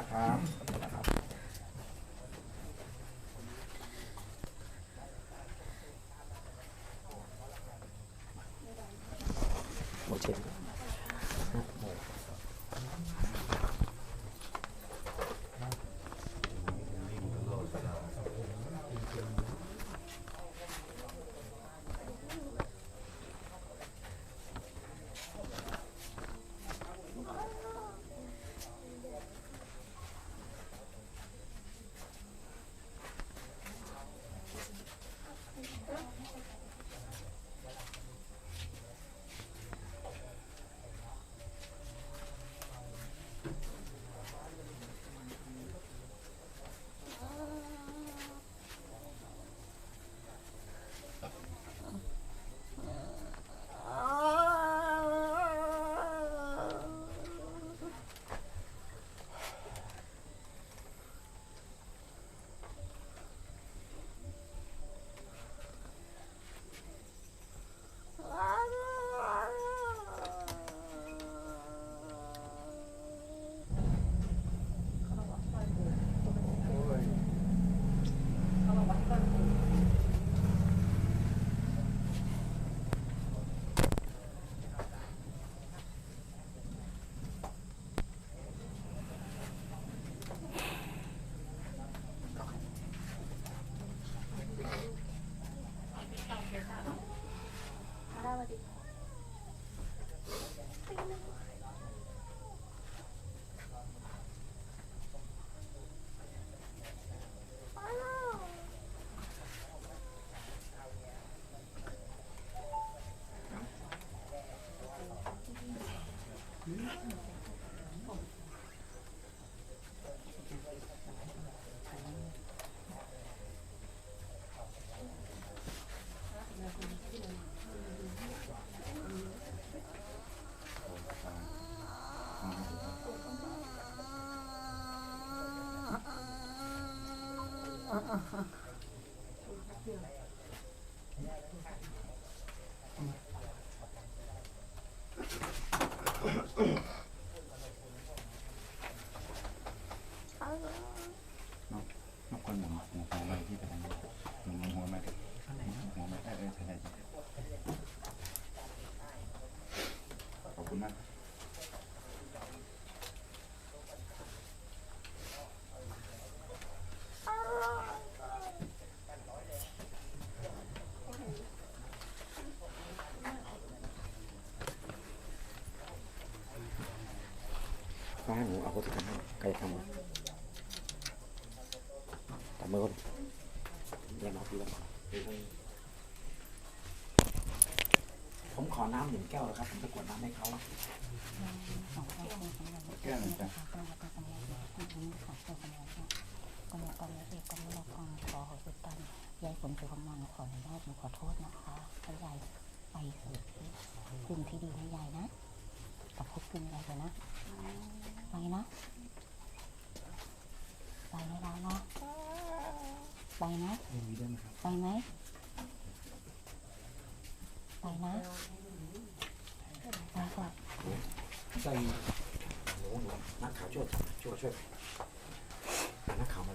นะครับ นกคนหมุนหัวหัวไม้ที่ไปทางนี้หมุนหัวไม้หัวไม้ได้เออใช่ได้ขอบคุณมาก ฟ้าหนูเอาคนที่ทำให้ใครทำทำมือคนเรียนมาพี่แล้วผมขอน้ำหนึ่งแก้วนะครับ ผมจะกดน้ำให้เขาแก้วหนึ่งจ้ะก็มกรเอกก็ไม่ละกรขอสุดตันยายฝนถือคำมันขออนุญาตหนูขอโทษนะคะถ้ายายไปสู่สิ่งที่ดีให้ยายนะ กับพบคุณยายเลยนะไปนะไปไม่ได้วนะไปนะมีด้ไหมครับไปไหมไปนะไปก่อนใส่หนูหนูนักข่าวช่วยช่วยช่วยนักข่าวมา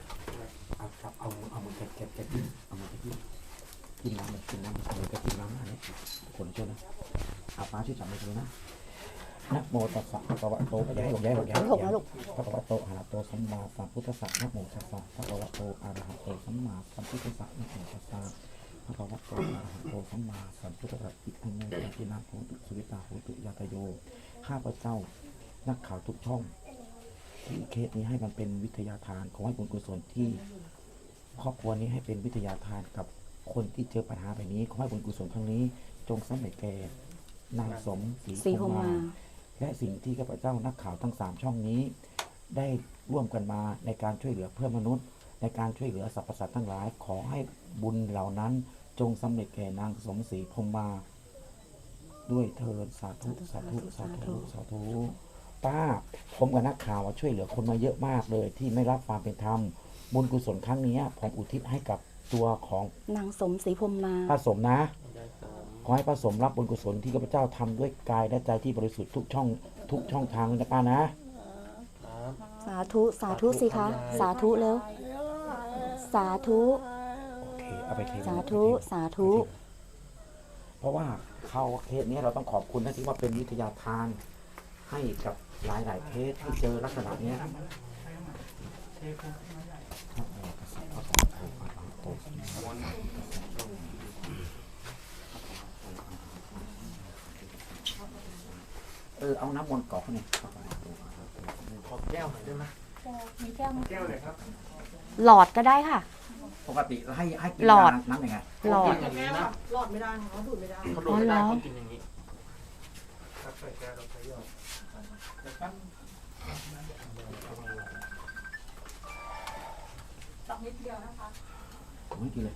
เอาครับเอามือเอามือเก็บเก็บเก็บเอามือเก็บกินกินน้ำกินน้ำเอามือเก็บกินน้ำอันนี้คนช่วยนะอาฟ้าช่วยจับมือนะ นะโมตัสสะภะคะวะโตอย่าให้หลงอย่าให้หลงอย่าให้หลงอย่าให้หลงพระวะโตอะระหะโตสัมมาสัมพุทธัสสะนะโมตัสสะพระวะโตอะระหะโตสัมมาสัมพุทธัสสะนะโมตัสสะพระวะโตอะระหะโตสัมมาสัมพุทธัสสะอิอันโนจัตินาโหตุสุวิตาโหตุยาตโย ข้าพเจ้า นักข่าวทุกช่อง ที่เคสนี้ให้มันเป็นวิทยาทาน ขอให้บุญกุศลที่ ครอบครัวนี้ให้เป็นวิทยาทานกับคนที่เจอปัญหาแบบนี้ ขอให้บุญกุศลครั้งนี้ จงสำเร็จแก่นางสมศรีสีพพรงหมามา และสิ่งที่ข้าพเจ้านักข่าวทั้งสามช่องนี้ ได้ร่วมกันมาในการช่วยเหลือเพื่อนมนุษย์ ในการช่วยเหลือสรรพสัตว์ทั้งหลาย ขอให้บุญเหล่านั้นจงสำเร็จแก่นางสมศรีพรหมมา ด้วยเทินสาธุสาธุสาธุสาธุป้าผมกับนักข่าวอะช่วยเหลือคนมาเยอะมากเลย ที่ไม่รับความเป็นธรรมบุญกุศลครั้งนี้ผมอุทิศให้กับตัวของนางสมศรีพรหมมาป้าสมนะ ขอให้ป้าสมรับบุญกุศลที่ข้าพเจ้าทำด้วยกายและใจที่บริสุทธิ์ทุกช่องทุกช่องทางเลยนะป้านะครับสสาธุสาธุสิคะ สาธุแล้ว สาธุ โอเคเอาไปเทสาธุสาธุ เพราะว่าเขาเคสนี้เราต้องขอบคุณนะที่ว่าเป็นวิทยาทานให้กับหลายหลายๆเคสที่เจอลักษณะเนี้ยเอ อเอาน้ำมนต์กรอกเขาเนี่ยขอแก้วหน่อยได้ไหมมีแก้วแก้วเลยครับ หลอดก็ได้ค่ะ ปกติให้ให้กินหลอด น้ำน้ำยังไงหลอดกินอย่างนี้นะรอดไม่ได้เขาดูดไม่ได้ เขาดูดไม่ได้อ๋อเหรอเขากินอย่างนี้ครับใส่แก้วเราใส่ยอดตักนิดเดียวนะคะผมไม่กินเลย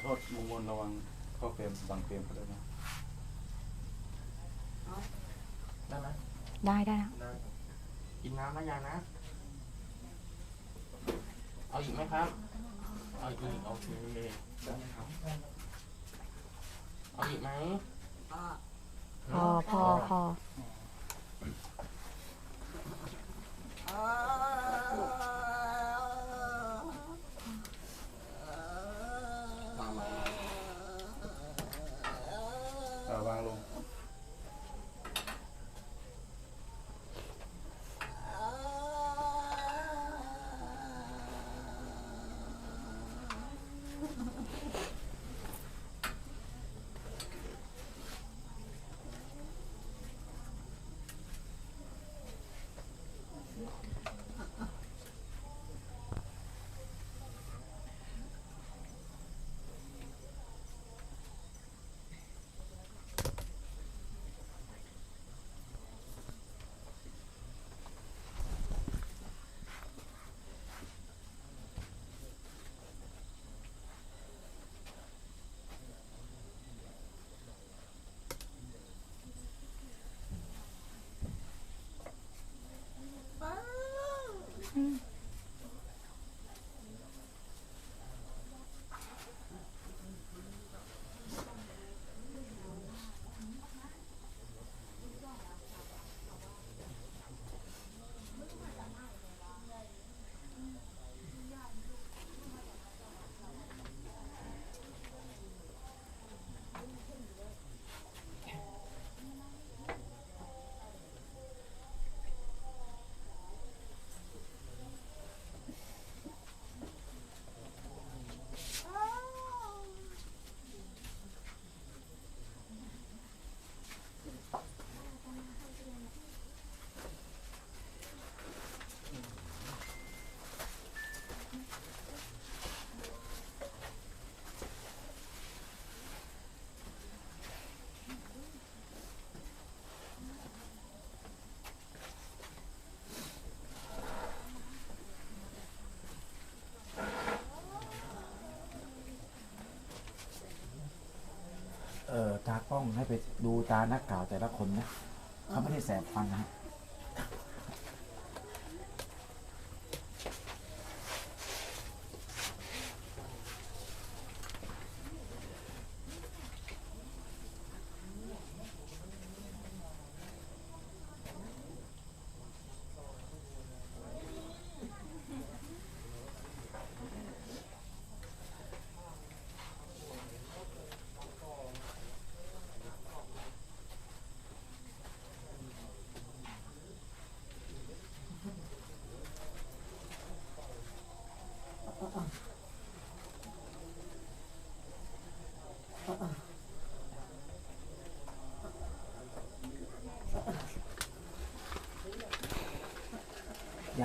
โทษมงคลระวังเข้าเฟรมบังเฟรมเขาด้วยนะ ได้ ไหมได้ได้นะได้กินน้ำนะยายนะ เอาอีกไหมครับ เอาอีกโอเคเอาอีกไหม พอพอพอ เออตากล้องให้ไปดูตานักข่าวแต่ละคนนะเขาไม่ได้แสบฟันนะ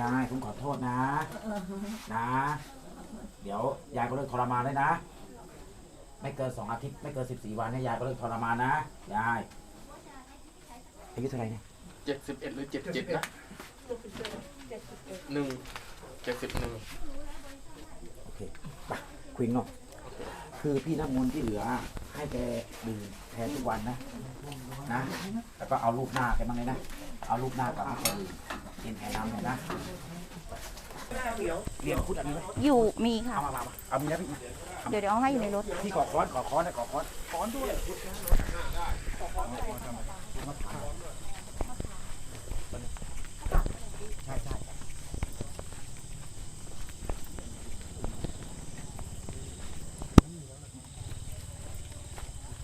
ยายผมขอโทษนะ นะ เดี๋ยวยายก็เลิกทรมานเลยนะ ไม่เกินสองอาทิตย์ไม่เกินสิบสี่วันเนี่ยยายก็เลิกทรมานนะยายอายุเท่าไหร่เนี่ยเจ็ดสิบเอ็ดหรือเจ็ดเจ็ดนะหนึ่งเจ็ดสิบหนึ่งโอเคไปคุยข้างนอกคือพี่น้ำมนต์ที่เหลือ ให้แกดื่มแทนทุกวันนะนะแล้วก็เอารูปหน้าแกบ้างเลยนะเอารูปหน้ากลับมาแกดื่ม เห็นแผ่นดำเห็นนะเรียญพุทธอันนี้ไหมอยู่มีค่ะ เอามามามาเอามีนะพี่เดี๋ยวเดี๋ยวเอาให้อยู่ในรถ พี่ขอค้อนขอค้อนนะขอค้อนค้อนด้วย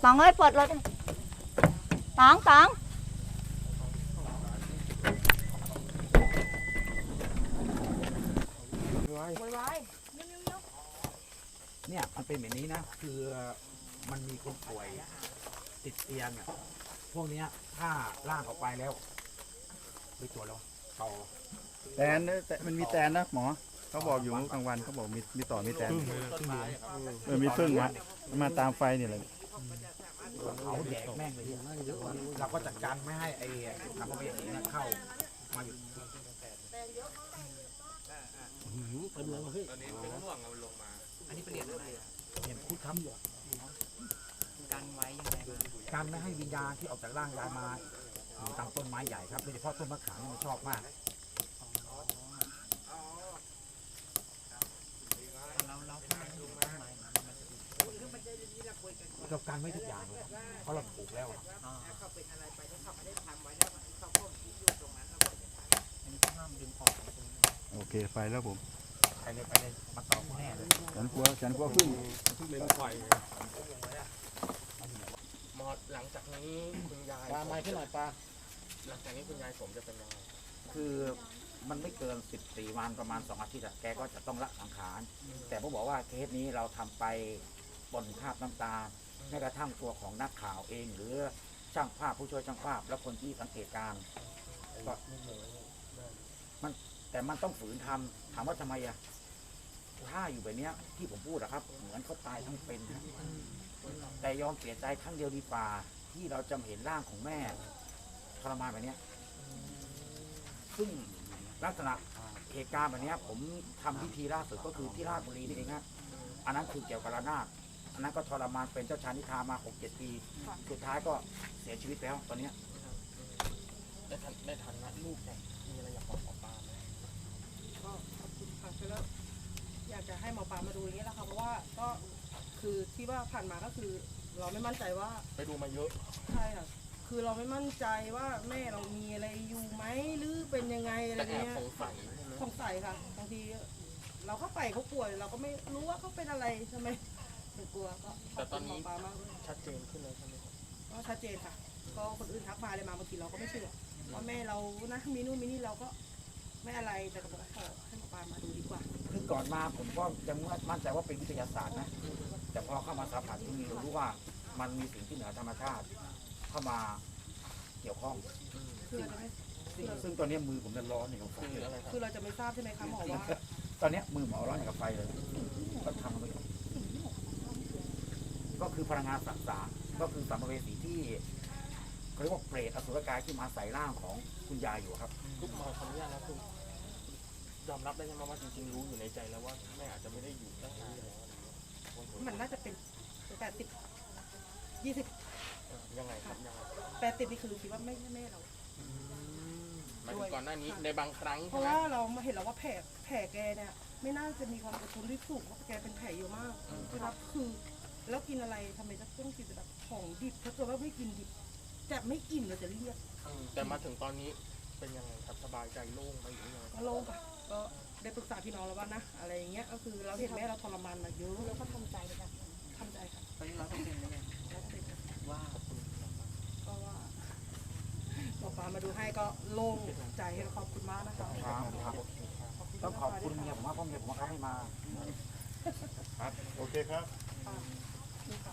ตองเอ้ยเปิดรถตองตอง ไว้ไว้เนี่ยมันเป็นแบบนี้นะ คือมันมีคนป่วยติดเตียงอะพวกเนี้ยถ้าล่างออกไปแล้วไปตรวจแล้วต่อแตนนะแต่มันมีแตนนะหมอเขาบอกอยู่กลางวันเขาบอกมีมีต่อมีแตนเออมีพึ่งนะมันมาตามไฟนี่แหละเขาแดกแม่งเลยเนี่ยเราก็จัดการไม่ให้ไอ้ทำเวสีเนี่ยเข้ามาอยู่อั นนี้เป็นเหรียญอะไรอะเหรียญคุดค้ำอยู่กันไว้ยังไงการไม่ให้วิญญาณที่ออกจากร่างยายมาอยู่ตามต้นไม้ใหญ่ครับโดยเฉพาะต้นมะขามเนี่ยมันชอบมาก เราการไม่ทุกอย่างเลยครับเพราะเราปลูกแล้วอะ โอเคไปแล้วผมไปเลยไปเลยมาต่อแน่เลยฉันกลัวฉันกลัวพึ่งหมอหลังจากนี้คุณยายปลาไม้ขึ้นหน่อยปลาหลังจากนี้คุณยายผมจะเป็นยังไงคือมันไม่เกิน14วันประมาณ2อาทิตย์อะแกก็จะต้องละสังขาร แต่ผมบอกว่าเคสนี้เราทำไปบนภาพน้ำตาแม้กระทั่งตัวของนักข่าวเอง หรือช่างภาพผู้ช่วยช่างภาพ และคนที่สังเกตการณ์ก็ มันแต่มันต้องฝืนทำถามว่าทำไมอะถ้าอยู่แบบเนี้ย ที่ผมพูดอะครับ เหมือนเขาตายทั้งเป็นนะแต่ยอมเสียใจครั้งเดียวดีกว่า ที่เราจำเห็นร่างของแม่ทรมานแบบเนี้ย ซึ่งลักษณะเหตุการณ์แบบเนี้ยผมทำพิธีล่าสุดก็คือที่ราชบุรีนี่เองฮะอันนั้นคือเกี่ยวกับระนาดอันนั้นก็ทรมานเป็นเจ้าชายนิทรามาหกเจ็ดปีสุดท้ายก็เสียชีวิตแล้วตอนเนี้ยในฐานะในฐานะลูกเนี่ยมีอะไรอยากบอกหมอปลาไหมก็ขอบคุณค่ะคือ แล้วอยากจะให้หมอปลามาดูอย่างนี้แหละค่ะเพราะว่าก็คือที่ว่าผ่านมาก็คือ เราไม่มั่นใจว่าไปดูมาเยอะใช่ค่ะคือเราไม่มั่นใจว่าแม่เรามีอะไรอยู่ไหมหรือเป็นยังไงอะไรแต่แอบเงี้ยสงสัยใช่ไหมสงสัยค่ะบางทีเราก็ไปเขาป่วย เราก็ไม่รู้ว่าเขาเป็นอะไรใช่ไหมเป็นกลัวก็ขอบคุณหมอปลามากเลยชัดเจนขึ้นเลยใช่ไหมครับก็ชัดเจนค่ะ ก็คนอื่นทักมาอะไรมาบางทีเราก็ไม่เชื่อว่าแม่เรานะมีนู่นมีนี่เราก็ ไม่อะไรแต่ก็บอกว่าขอให้หมอปลามาดูดีกว่า คือก่อนมาผมก็ยังมั่นใจว่าเป็นวิทยาศาสตร์นะ แต่พอเข้ามาสัมผัสที่นี่เรารู้ว่ามันมีสิ่งที่เหนือธรรมชาติ เข้ามาเกี่ยวข้อง คือเราจะไม่ซึ่งซึ่งตอนเนี้ยมือผมเนี่ยร้อนอย่างกับไฟคือเลยอะไรครับคือเราจะไม่ทราบใช่ไหมคะหมอว่าตอนเนี้ยมือหมอร้อนอย่างกับไฟเลยก็ทำไปก็คือพลังงานสังสารก็คือสัมภเวสีที่เขาเรียกว่าเปรตอสุรกายที่มาใส่ร่างของคุณยายอยู่ครับลูกหมอขออนุญาตนะคือยอม รับได้ใช่ไหมว่าจริงๆรู้อยู่ในใจแล้วว่าแม่อาจจะไม่ได้อยู่ตั้งนานแล้วอะไรเงี้ยมันน่าจะเป็นแปดสิบยี่สิบเออยังไงครับยังไงแปดสิบนี่คือคิดว่าไม่ใช่แม่เรา หมายถึงก่อนหน้านี้ในบางครั้งเพใช่ราะไหมว่าเราเห็นแล้วว่าแผลแผลแกเนี่ย ไม่น่าจะมีความอดทนที่สูงเพราะแกเป็นแผลเยอะมากนะครับคือ แล้วกินอะไรทำไมจะต้องกินแต่แบบของดิบถ้าเกิดว่าไม่กินดิบจะไม่อิ่มเราจะเรียก อืมแต่มาถึงตอนนี้ เป็นยังไงครับสบายใจโล่งไหมหรือยังไงก็โล่งอะก็ได้ปรึกษาพี่น้องแล้วว่านะ อะไรอย่างเงี้ยก็คือเราเห็นแม่เราทรมานมาเยอะแล้วก็ทำใจแบบทำใจค่ะตอนนี้ร้อยเปอร์เซ็นต์แล้วไงร้อยเปอร์เซ็นต์ค่ะว่าก็ว่าหมอปลามาดูให้ก็โล่งใจขอบคุณมากนะคะครับครับต้องขอบคุณเมียผมมากเพราะเมียผมว่าเขาให้มาโอเคครับนี่ค่ะ